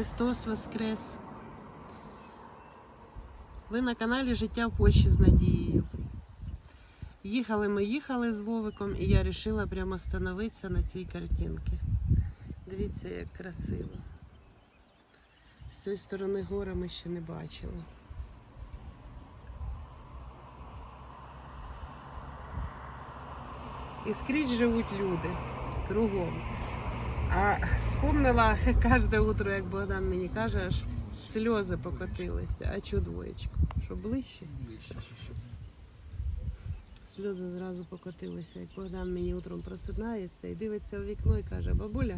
Христос Воскрес! Ви на каналі Життя в Польщі з Надією. Їхали ми їхали з Вовиком, і я вирішила прямо становитися на цій картинці. Дивіться, як красиво. З цієї сторони гори ми ще не бачили. І скрізь живуть люди кругом. А вспомнила кожне утро, як Богдан мені каже, аж сльози покотилися. А чого двоєчко? Що ближче? Сльози зразу покотилися, як Богдан мені утром просинається і дивиться у вікно і каже, бабуля,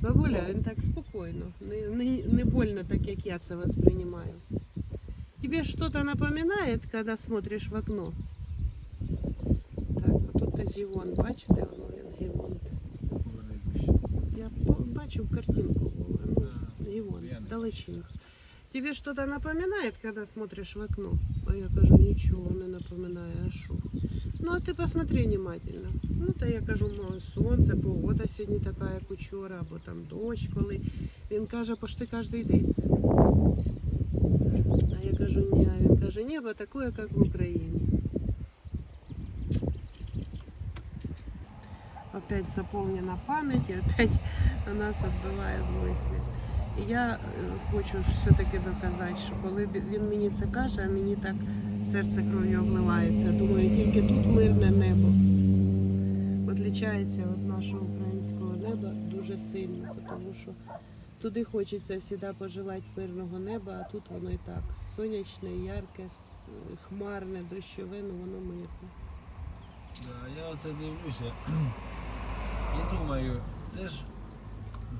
бабуля, він так спокійно, не, не, не больно так, як я це воспринимаю. Тебе что-то напоминает, когда смотришь в окно? Так, отут із Гівон, бачите, воно він Гівон. Я бачу картинку, ну, Гівон, я не далеченько. Тебе что-то напоминает, когда смотришь в окно? А я кажу, нічого не напоминає, а що? Ну, а ти посмотри внимательно. Ну, та я кажу, сонце, погода сьогодні така, як учора, або там дощ, коли. Він каже, пошти кожен день це. А я кажу, ні, а він каже, небо таке, як в Україні. Опять заполнена память, и опять на нас відбиває мысли. І я е, хочу все-таки доказати, що коли він мені це каже, а мені так серце кров'ю обливається. Думаю, тільки тут мирне небо. Відлічається від нашого українського неба дуже сильно, тому що туди хочеться завжди пожелати мирного неба, а тут воно і так. Сонячне, ярке, хмарне, дощове, ну воно мирне. Да, я оце дивлюся і думаю, це ж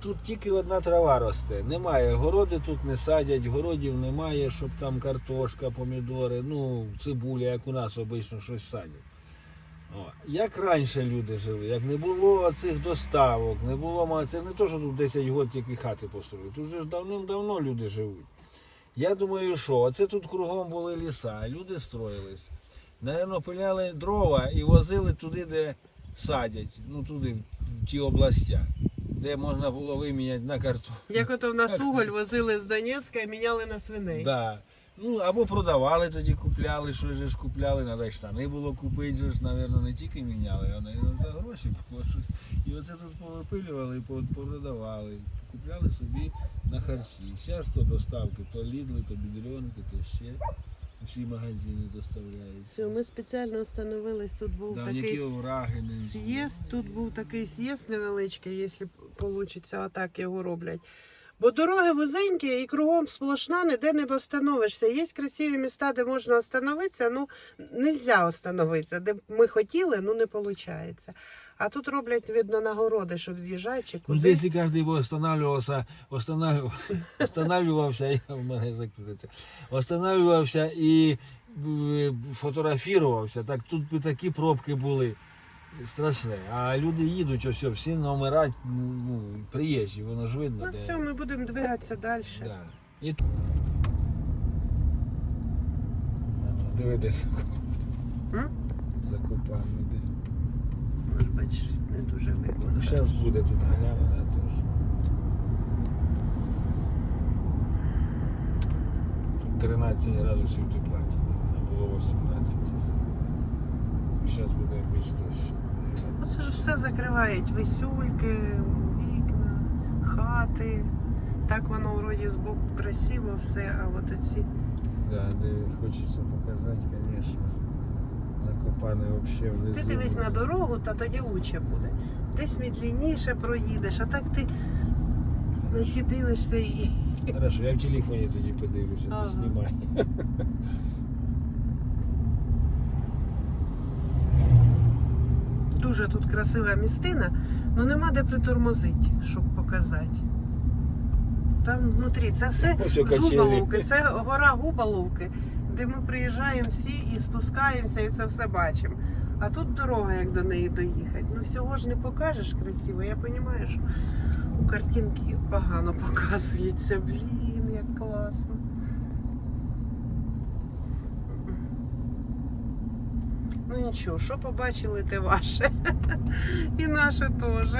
тут тільки одна трава росте. Немає. Городи тут не садять, городів немає, щоб там картошка, помідори, ну, цибуля, як у нас обично щось садять. О, як раніше люди жили, як не було цих доставок, не було це не то, що тут 10 років тільки хати построїли. Тут же ж давним-давно люди живуть. Я думаю, що оце тут кругом були ліса, люди строїлись. Наверно, пиляли дрова і возили туди, де садять, ну туди, в ті області, де можна було виміняти на картоплю. Як ото в нас уголь возили з Донецька і міняли на свиней. Да. Ну, або продавали тоді, купляли, що ж купляли, треба штани було купити, ж, напевно, не тільки міняли, а за гроші було щось. І оце тут повипилювали продавали, купляли собі на харчі. Зараз то доставки, то лідли, то бідрьонки, то ще. Всі магазини доставляють. Все, ми спеціально встановились. Тут був Да, такий які овраги не з'їзд. Тут був такий з'їзд невеличкий, якщо вийде, отак його роблять. Бо дороги вузенькі і кругом сплошна, ніде не остановишся. Є красиві міста, де можна остановитися, ну не можна остановитися. Де ми хотіли, ну не виходить. А тут роблять, видно, нагороди, щоб з'їжджати чи Ну, куди. здесь и каждый бы останавливался, останавливался, останавливался, я в мене закрутиться, останавливався і е, фотографувався, так тут такі пробки були страшні. А люди їдуть, ось всі номера ну, приїжджі, воно ж видно. Ну де. все, ми будемо двигатися далі. Да. І... Диви, де М? закопаємо. де. Ну, ж бачиш, не дуже видно. Ну, зараз буде тут галявина теж. Тут 13 градусів тепла, а було 18. Зараз буде ж все закривають висюльки, вікна, хати. Так воно вроді збоку красиво все, а от оці. Да, де хочеться показати, звісно. Закопане взагалі внизу. Ти дивись на дорогу, та тоді лучше буде. Десь медленніше проїдеш, а так ти ті дивишся і. Хорошо, я в телефоні тоді подивлюся, Ага. ти знімай. Дуже тут красива містина, але нема де притормозити, щоб показати. Там внутрі це все з. Губаловки, це гора Губаловки, де ми приїжджаємо всі і спускаємося, і це все бачимо. А тут дорога, як до неї доїхати. Ну всього ж не покажеш красиво. Я розумію, що у картинки погано показується. Блін, як класно. Ну нічого, що побачили, те ваше. І наше теж.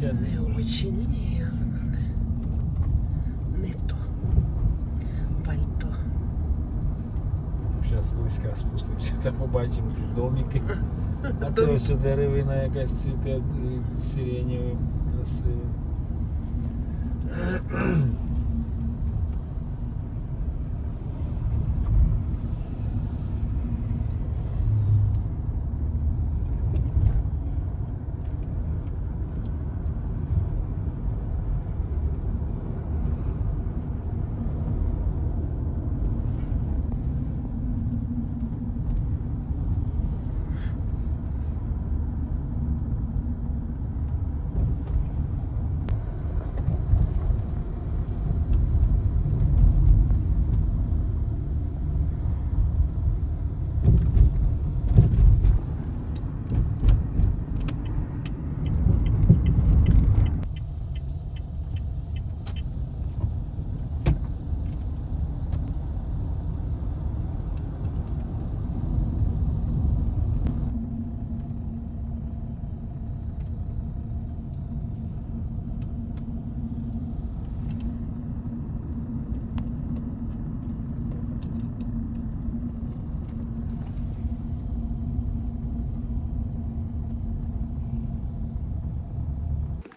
Хоча не Не очень, ні, воно не, не то. Пальто. Зараз близько та побачимо ці домики. А це ось деревина якась цвіте е, сиренєвим, красивим.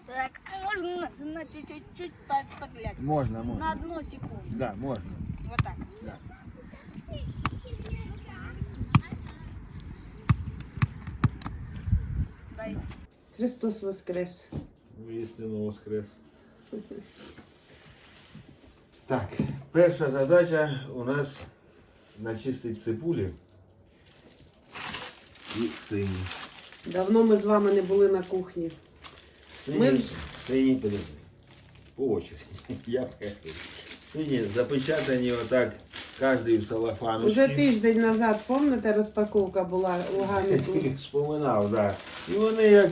Так, а можно на чуть-чуть подглядь? Можна, На одну секунду. Да, можна. Вот так. Да. Дай. Христос Воскрес. Істинно воскрес. Так, перша задача у нас начистити цибулі і сині. Давно ми з вами не були на кухні. Сині, Ми- сині подожди. По очереді. Я перший. Сині запечатані отак, кожний в салафаночці. Уже тиждень назад, пам'ятаєте, розпаковка була у Гаміку. Споминав, так. І вони як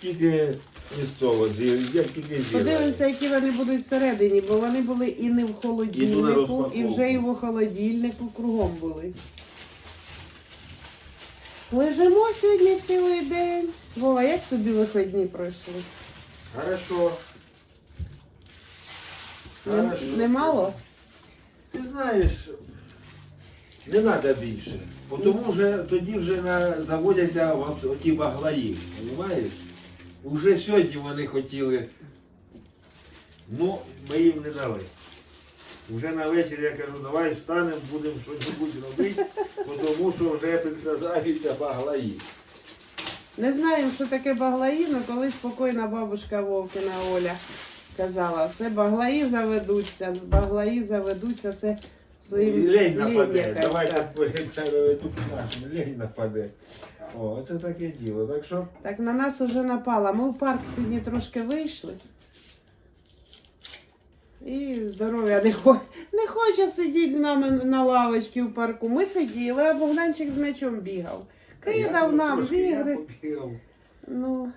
тільки місцево, з'їли, як тільки з'їли. Подивимося, які вони будуть всередині, бо вони були і не в холодильнику, і вже і в холодильнику кругом були. Лежимо сьогодні цілий день. Вова, як тобі вихідні пройшли? Хорошо. Не- Хорошо. Немало? Ти знаєш, не треба більше. Бо Тому вже тоді вже на, заводяться от, оті баглаї, розумієш? Уже сьогодні вони хотіли, ну, ми їм не дали. Вже на вечір я кажу, давай встанемо, будемо щось робити, бо тому що вже підкрадаються баглаї. Не знаємо, що таке баглаї, але колись покойна бабушка Вовкина Оля казала, все баглаї заведуться, баглаї заведуться, це своїм лень нападе. якась, Давайте так. тут наш, лень нападе. О, це таке діло. Так що Так на нас уже напала. Ми в парк сьогодні трошки вийшли. І здоров'я не, хо... не хоче сидіти з нами на лавочці в парку. Ми сиділи, а Богданчик з м'ячом бігав. Кидав нам в ігри. Ну,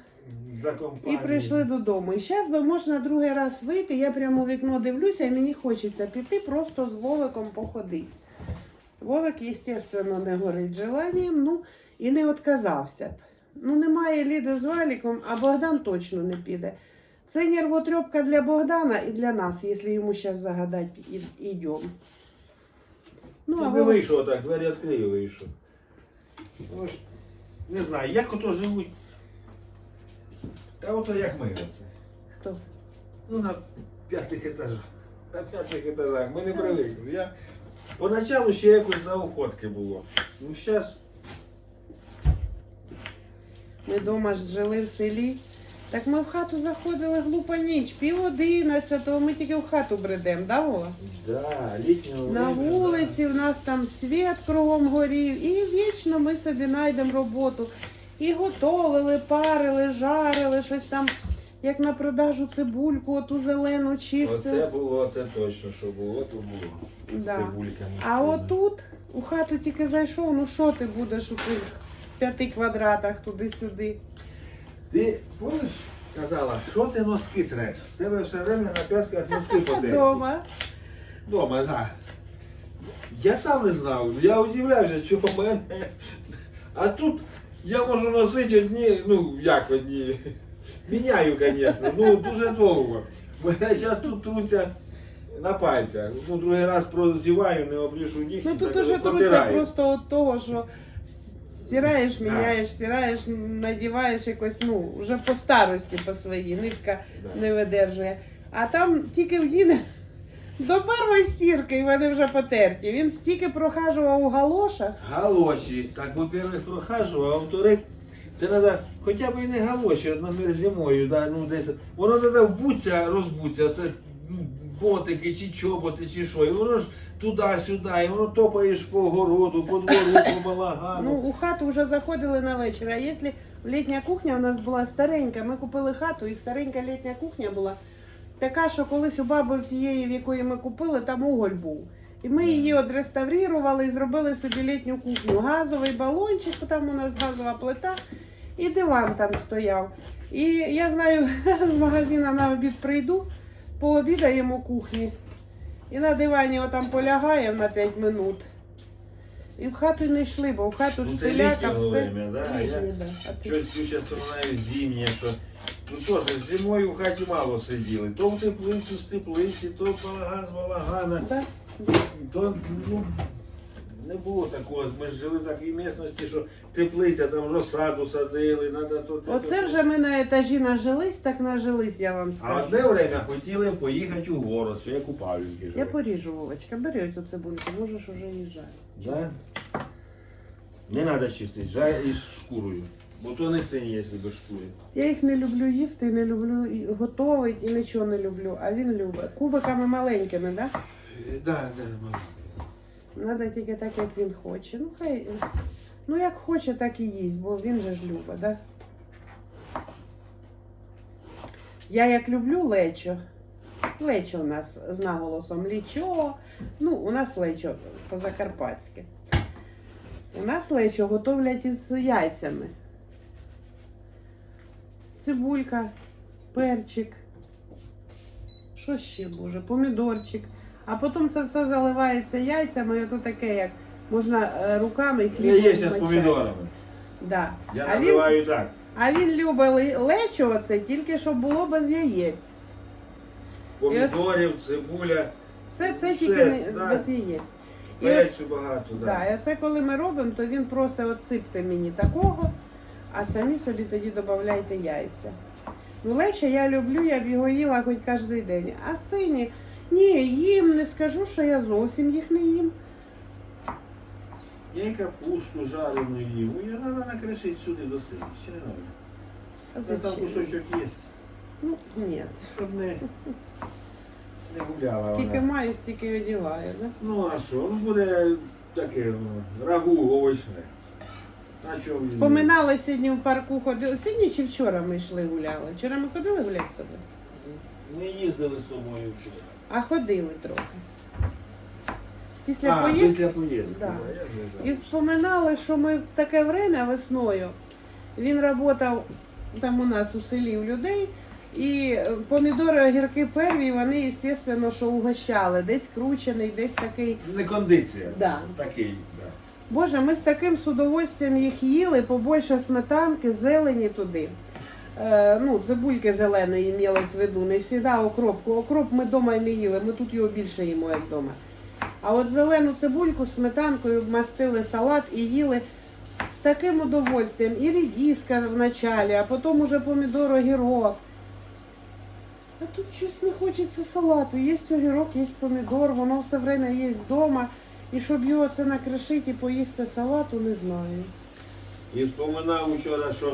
За і прийшли додому. І зараз би можна другий раз вийти. Я прямо у вікно дивлюся, і мені хочеться піти просто з Вовиком походити. Вовик, звісно, не горить желанням, ну і не відказався б. Ну, немає Ліди з Валіком, а Богдан точно не піде. Це нервотрепка для Богдана і для нас, якщо йому зараз загадати, йдемо. Ну, а Вова... вийшов так, двері відкрив і вийшов. Ну, ж, не знаю, як ото живуть. Та ото як ми оце. Хто? Ну, на п'ятих етажах. На п'ятих етажах. Ми не привикли. Я... Поначалу ще якось заохотки було. Ну, зараз Ми вдома ж жили в селі. Так ми в хату заходили глупа ніч, пів одинадцятого, ми тільки в хату бредемо, да, Вова? да, літнього На время, вулиці в нас там світ кругом горів, і вічно ми собі знайдемо роботу. І готовили, парили, жарили, щось там, як на продажу цибульку, оту зелену Да. чистили. Оце було, це точно, що було, то було. З Да. цибульками. А отут у хату тільки зайшов, ну що ти будеш у тих п'яти квадратах туди-сюди. Ти помниш, казала, що ти носки треш? В Тебе все время на п'ятках носки потерті. Дома. Дома, так. Я сам не знав. Я удивлявся, чого в мене. А тут я можу носити одні, ну як одні. Міняю, звісно, ну дуже довго. Бо я зараз тут труться на пальцях. Ну, другий раз прозіваю, не обріжу нігті. Ну тут так уже труться протираю. просто від того, що стираєш, міняєш, стираєш, надіваєш якось, ну, вже по старості по своїй, нитка Да. не видержує. А там тільки вдіне до першої стірки, і вони вже потерті. Він стільки прохажував у галошах. Галоші. Так, во-первых, прохажу, а во-вторых, це треба хоча б і не галоші, от, наприклад, зимою, да, ну, десь, воно треба вбуться, розбуться, це ну, ботики чи чоботи, чи що, і воно ж туди-сюди, і воно топаєш по городу, по двору, по балагану. Ну, у хату вже заходили на вечір. А якщо літня кухня у нас була старенька, ми купили хату, і старенька літня кухня була така, що колись у баби тієї, в якої ми купили, там уголь був. І ми її одреставрували і зробили собі літню кухню. Газовий балончик, там у нас газова плита, і диван там стояв. І я знаю, з магазину на обід прийду, пообідаємо кухні. І на дивані отам полягаємо на 5 минут. І в хату не йшли, бо в хату Ну, це штиляка, все. время, да, а я- да. А ти- Щось зараз вспоминаю зимнє, що ну теж зимою в хаті мало сиділи. То в теплицю з теплиці, то балаган з балагана. Да. То ну, не було такого. Ми ж жили в такій місності, що теплиця, там розсаду садили, надо то. те, Оце то. вже ми на етажі нажились, так нажились, я вам А скажу. одне время хотіли поїхати у город, що як у Я поріжу, Вовочка, бери оцю цибульку, можеш уже їжджати. Да? Не треба чистити, жаль із шкурою. Бо то не сині, якщо без шкури. Я їх не люблю їсти, не люблю і готувати і нічого не люблю, а він любить. Кубиками маленькими, да? Е, Да, да, мама. Надо тільки так, як він хоче. Ну хай. Ну як хоче, так і їсть, бо він же ж любить, да? Я як люблю лечо. Лечо у нас з наголосом лічо. Ну, у нас лечо по-закарпатськи. У нас лечо готовлять із яйцями. Цибулька, перчик. Що ще, Боже? Помідорчик. А потім це все заливається яйцями, і ото таке, як можна е, руками і Я є з помідорами. Да. Я а, він, називаю так. а він любить лечо оце, тільки щоб було без яєць. Помідорів, цибуля, Все це Все, тільки без яєць. І ось, багато. Да. да, і все, коли ми робимо, то він просить отсипте мені такого, а самі собі тоді додавайте яйця. Ну, лечо я люблю, я б його їла хоч кожен день. А сині, ні, їм не скажу, що я зовсім їх не їм. Я і капусту жарену їм. Ну, її треба накришити сюди до сина. Ще не треба. Там зачем? кусочок є. Ну, ні. Щоб не, не гуляла Скільки вона. маю, стільки одягаю, да? Ну а що? Ну буде таке ну, рагу овочне. На чому? він? Споминали сьогодні в парку ходили. Сьогодні чи вчора ми йшли гуляли? Вчора ми ходили гуляти з тобою? Ми їздили з тобою вчора. А ходили трохи. Після а, поїздки. після поїздки. Да. да, я не І знаю. вспоминали, що ми в таке время весною. Він працював там у нас у селі у людей. І е, помідори, огірки перві, вони, звісно, що угощали. Десь кручений, десь такий. Не кондиція. Да. Такий, да. Боже, ми з таким з удовольствием їх їли, побольше сметанки, зелені туди. Е, ну, цибульки зеленої мілось в виду, не завжди окропку. Окроп ми вдома не їли, ми тут його більше їмо, як вдома. А от зелену цибульку з сметанкою мастили салат і їли з таким удовольствием. І рідіска вначалі, а потім уже помідор, огірок. А тут щось не хочеться салату. Є огірок, є помідор, воно все время є вдома. І щоб його це накришити і поїсти салату, не знаю. І вспоминав вчора, що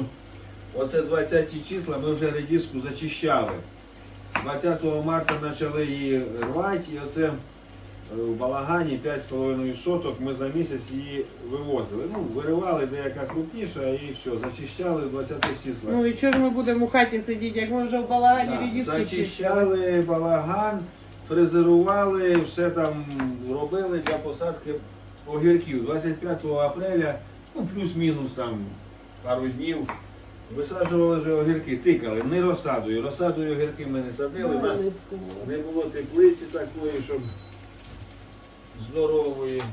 оце 20 числа ми вже редіску зачищали. 20 марта почали її рвати, і оце в балагані 5,5 соток ми за місяць її вивозили. Ну, виривали деяка крупніша і все, зачищали 20 числа. Ну і чого ж ми будемо в хаті сидіти, як ми вже в балагані Да, рідіски чистили? Зачищали балаган, фрезерували, все там робили для посадки огірків. 25 апреля, ну плюс-мінус там пару днів. Висаджували вже огірки, тикали, не розсадою. Розсадою огірки ми не садили. У нас не було теплиці такої, щоб здорової,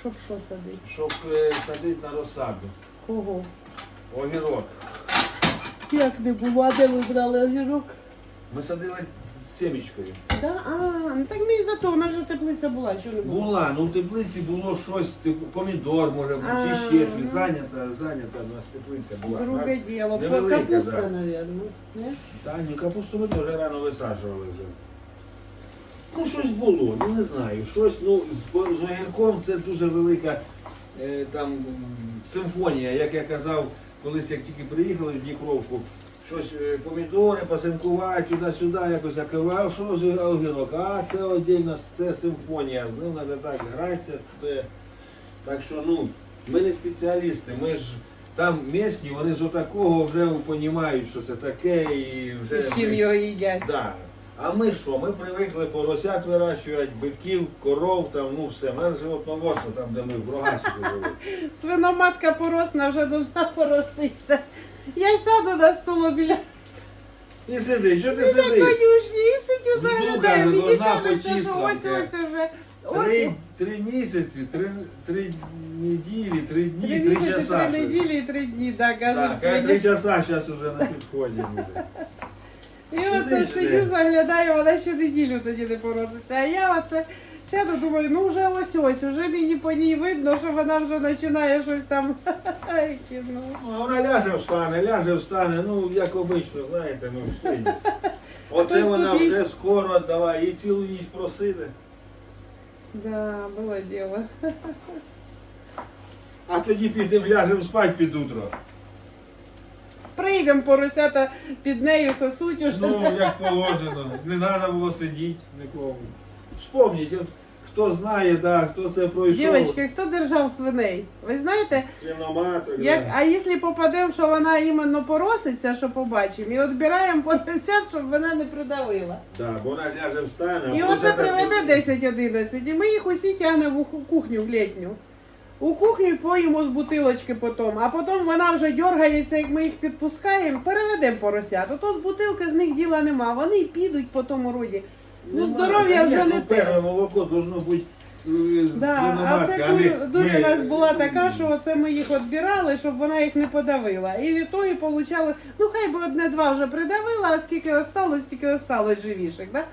Щоб що садити? щоб е, садити на розсаду. Кого? Огірок. Як не було, а де ви брали огірок? Ми садили з семечкою. Да? А, ну так не за то, у нас же теплиця була, що не було. Була, ну в теплиці було щось, типу помідор, може, А, чи ще щось. ну. Зайнята, зайнята у нас теплиця була. У Друге нас діло, невелика, капуста, да. мабуть. Та ні, капусту ми теж рано висаджували вже. Ну, щось було, ну не знаю. Щось, ну, з, з огірком це дуже велика е, там симфонія, як я казав, колись як тільки приїхали в Дніпровку, щось е, помідори посинкувати, туди-сюди, якось я що з огірок, а це отдільна, це симфонія, з ним треба так гратися. Це... Так що, ну, ми не спеціалісти, ми ж там місні, вони з отакого вже розуміють, що це таке і вже. З чим його їдять. Да. А ми що? Ми привикли поросят вирощувати, биків, коров, там, ну все. Ми животноводство, там, де ми в Рогасі жили. Свиноматка поросна вже должна пороситися. Я сяду на столу біля І сиди, що ти біля сидиш? конюшні і сидю Ну, заглядаю. ну, Мені на, кажеться, що почислам, ось ти. ось уже. Ось Три, три місяці, три, три неділі, три дні, три три, місяці, часа. три щось. неділі і три дні, так, Так, кажуть. а три часа зараз вже на підході буде. І оце сидю, заглядаю, вона ще неділю тоді не пороситься. А я оце сяду, думаю, ну вже ось ось, вже мені по ній видно, що вона вже починає щось там. Ай, кіно. Ну, а вона ляже встане, ляже встане, ну як обично, знаєте, ну все. Оце Хтось вона тобі- вже скоро давай, і цілу ніч просиде. Да, було діло. А тоді підемо ляжемо спати під утро. Прийдемо поросята під нею сосуть уже. Ну, як положено. Не треба було сидіти нікому. Вспомніть, от, хто знає, да, хто це пройшов. Дівчатки, хто держав свиней? Ви знаєте, Свиноматок. як, да. а якщо попадемо, що вона іменно пороситься, що побачимо, і відбираємо поросят, щоб вона не придавила. Да, бо вона ж встане. І оце поросята приведе просто- 10-11, і ми їх усі тягнемо в кухню в літню. У кухню поїмо з бутилочки потім, а потім вона вже дергається, як ми їх підпускаємо, переведемо поросят. Ото з бутилки з них діла нема, вони підуть по тому роді. Ну, здоров'я вже не те. Перше молоко должно бути е, Да, а це дур, дурь у нас була така, що оце ми їх відбирали, щоб вона їх не подавила. І від того і получали, ну хай би одне-два вже придавила, а скільки осталось, стільки осталось живіших, да?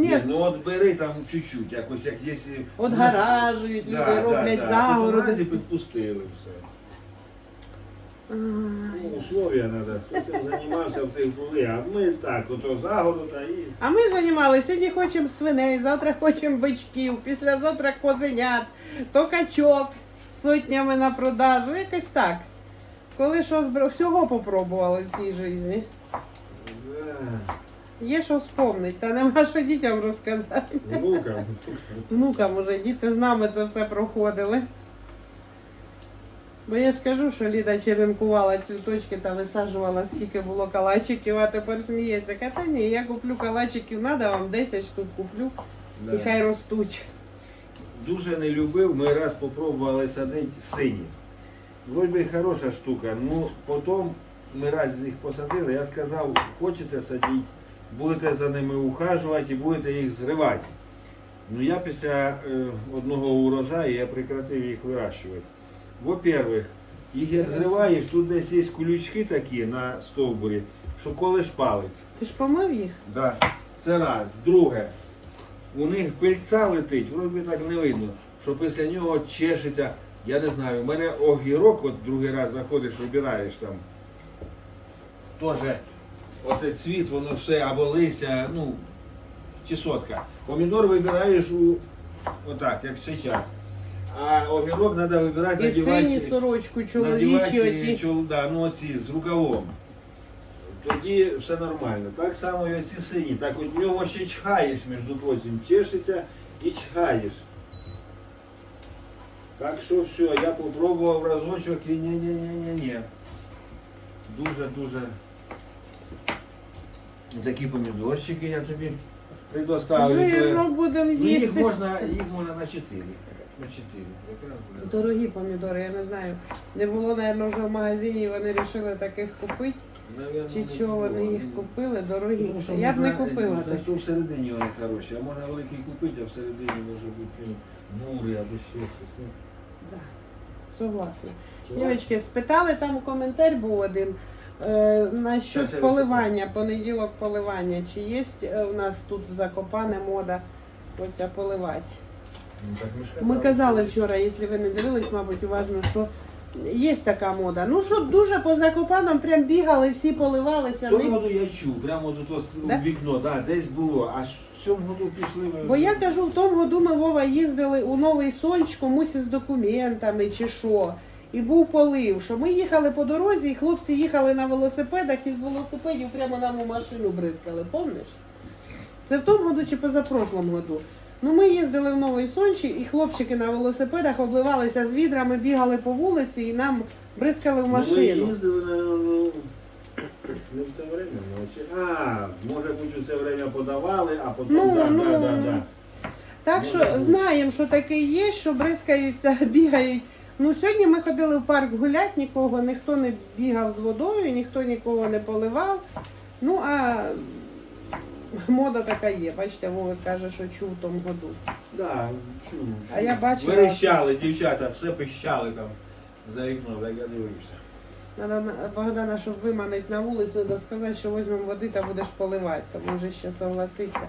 Ні, ну от бери там чуть-чуть, якось як є. от гаражують, люди роблять загороди. Потім підпустили все. Ну, условия треба. Хто цим займався в тих були, а ми так, ото загорода і. А ми займалися, сьогодні хочемо свиней, завтра хочемо бичків, післязавтра козенят, то качок сотнями на продажу, якось так. Коли що всього попробували в цій житті. Да, Є що вспомнити, та нема що дітям розказати. Внукам. Внукам уже діти з нами це все проходили. Бо я ж кажу, що Ліда черенкувала цвіточки та висаджувала, скільки було калачиків, а тепер сміється. Каже, та ні, я куплю калачиків, треба вам 10 штук куплю Да. і хай ростуть. Дуже не любив, ми раз попробували садити сині. Вроді би хороша штука, ну потім ми раз їх посадили, я сказав, хочете садити, будете за ними ухажувати і будете їх зривати. Ну я після е, одного урожаю я прекратив їх вирощувати. Во-первых, їх як зриваєш, тут десь є колючки такі на стовбурі, що колиш палець. Ти ж помив їх? Да. Це раз. Друге, у них пильця летить, вроді так не видно, що після нього чешеться. Я не знаю, у мене огірок, от другий раз заходиш, вибираєш там. Теж оце цвіт, воно все або листя, ну, чесотка. Помідор вибираєш у отак, як зараз. А огірок треба вибирати І надівати. сорочку, чоловічі Надівати оті. чол, да, ну оці з рукавом. Тоді все нормально. Так само і оці сині. Так от в нього ще чхаєш, між прочим, чешеться і чхаєш. Так що все, я попробував разочок і ні-ні-ні-ні-ні. Дуже-дуже. Такі помідорчики я тобі предоставлю. Жирно будемо Ну, їх їсти. можна, їх можна на 4. На 4. Якраз. Дорогі помідори, я не знаю. Не було, мабуть, вже в магазині, і вони вирішили таких купити. Наверно, Чи не чого було. вони їх купили, дорогі. Тому що Я б не можна- купила Та так. що всередині вони хороші, а можна великий купити, а всередині може бути ну, бури або ще щось. Ну, Да. Согласна. що? Дівчатки, спитали, там коментар був один. Е, насчет поливання, понеділок поливання. Чи є е, у нас тут в Закопане мода оця поливати? Ну, ми казали вчора, якщо ви не дивились, мабуть, уважно, що є така мода. Ну що дуже по Закопанам прям бігали, всі поливалися. В тому году я чув, прямо тут ось Да? вікно, да, десь було. А в цьому году пішли ви. Бо я кажу, в тому году ми Вова їздили у Новий Сонч комусь із документами чи що. І був полив, що ми їхали по дорозі, і хлопці їхали на велосипедах і з велосипедів прямо нам у машину бризкали, помниш? Це в тому году чи позапрошлому году. Ну ми їздили в Новий Сончі, і хлопчики на велосипедах обливалися з відрами, бігали по вулиці і нам бризкали в Ну, машину. їздили на ну, не в це время, ну, чи- а, може бути, у це время подавали, а потім Ну, да, ну, да, да, да. Так Може що знаємо, що таке є, що бризкаються, бігають. Ну сьогодні ми ходили в парк гуляти, нікого, ніхто не бігав з водою, ніхто нікого не поливав. Ну а мода така є. Бачите, Вовик каже, що чув в тому году. Да, чув, чув. А я бачила- Верещали, дівчата, все пищали там за вікном, так я дивився. Надо на- Богдана, щоб виманити на вулицю, треба сказати, що візьмемо води та будеш поливати, то може ще согласиться.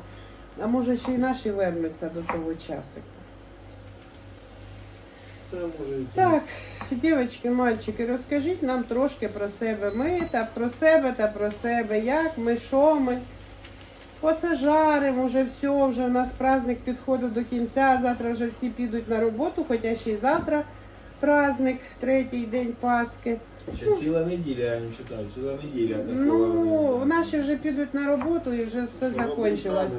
А може ще й наші вернуться до того часу. Та, Так, дівчатки, мальчики, розкажіть нам трошки про себе. Ми та про себе та про себе. Як ми, що ми. Оце жаримо, вже все, вже у нас праздник підходить до кінця. Завтра вже всі підуть на роботу, хоча ще й завтра праздник, третій день Пасхи. Ще ціла неділя, я не вважаю, ціла неділя. Ну, наші вже підуть на роботу і вже все закінчилось.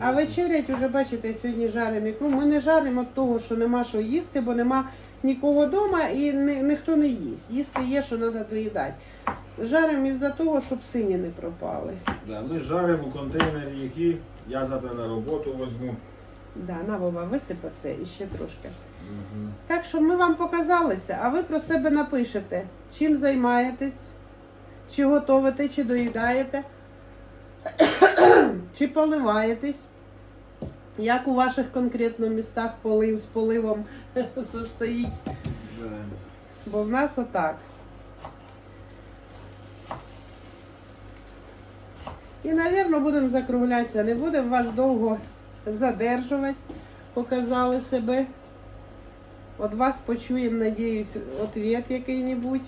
А вечерять уже бачите, сьогодні жаримо ікру. Ми не жаримо від того, що нема що їсти, бо нема нікого вдома і ні, ніхто не їсть. Їсти є, що треба доїдати. Жаримо із-за того, щоб сині не пропали. Да, ми жаримо у контейнері, які я завтра на роботу возьму. Да, на Вова, висипи все і ще трошки. Так що ми вам показалися, а ви про себе напишете, чим займаєтесь, чи готовите, чи доїдаєте, чи поливаєтесь. Як у ваших конкретно містах полив з поливом состоїть? Бо в нас отак. І, напевно, будемо закруглятися. Не будемо вас довго задержувати. Показали себе. От вас почуємо, надіюсь, ответ який-небудь.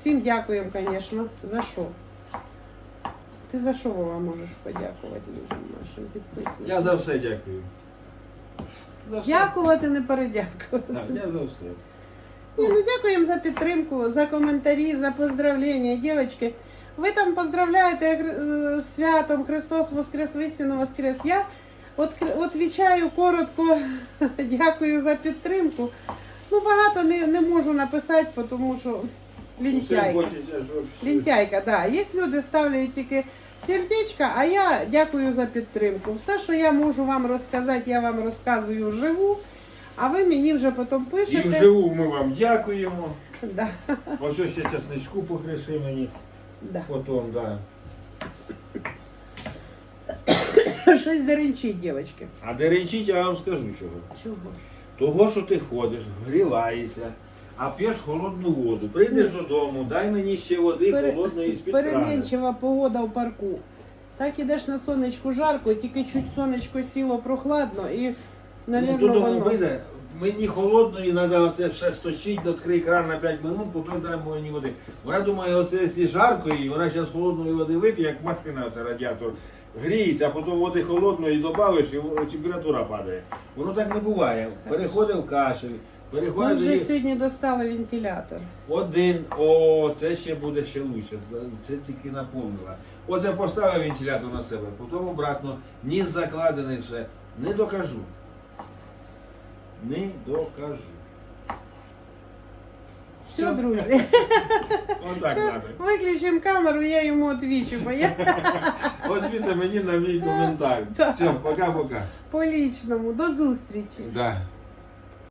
Всім дякуємо, звісно. За що? Ти за що Вова, можеш подякувати людям нашим підписникам? Я за все дякую. За все. Дякувати, не передякувати. Так, я за все. Ні, ну дякуємо за підтримку, за коментарі, за поздравлення. Дівчатки, ви там поздравляєте е, з святом Христос Воскрес, вистину Воскрес. Я відвічаю коротко, дякую за підтримку. Ну, багато не, не можу написати, тому що лінтяйка. Лінтяйка, да. Є люди ставлять тільки сердечка, а я дякую за підтримку. Все, що я можу вам розказати, я вам розказую вживу, а ви мені вже потім пишете. І вживу ми вам дякуємо. Да, Ось ще часничку покриши мені. да. Потім, да. Щось заренчить, дівчатки. А деренчить я вам скажу чого. Чого? Того, що ти ходиш, гріваєшся, а п'єш холодну воду. Прийдеш додому, дай мені ще води Пере- холодної з-під крана. Перемінчива погода в парку. Так ідеш на сонечку жарко, тільки чуть сонечко сіло прохладно і, Ну, навірно, додому воно. мені холодної, треба оце все сточити, відкрий кран на 5 минут, потім дай мені води. Вона думає, оце якщо жарко, і вона зараз холодної води вип'є, як машина, це радіатор. Гріється, а потім води холодної додавиш і во- температура падає. Воно так не буває. Переходить в кашель, Ми переходить вже і сьогодні достали вентилятор. один. О, це ще буде ще лучше. Це тільки наповнила. Оце поставив вентилятор на себе, потім обратно, ніс закладений все. Не докажу. Не докажу. Все, друзі. Отак треба. Виключимо камеру, я йому відвічу, бо я От віта мені на мій коментар. Так. Все, пока-пока. по лічному. До зустрічі. Да.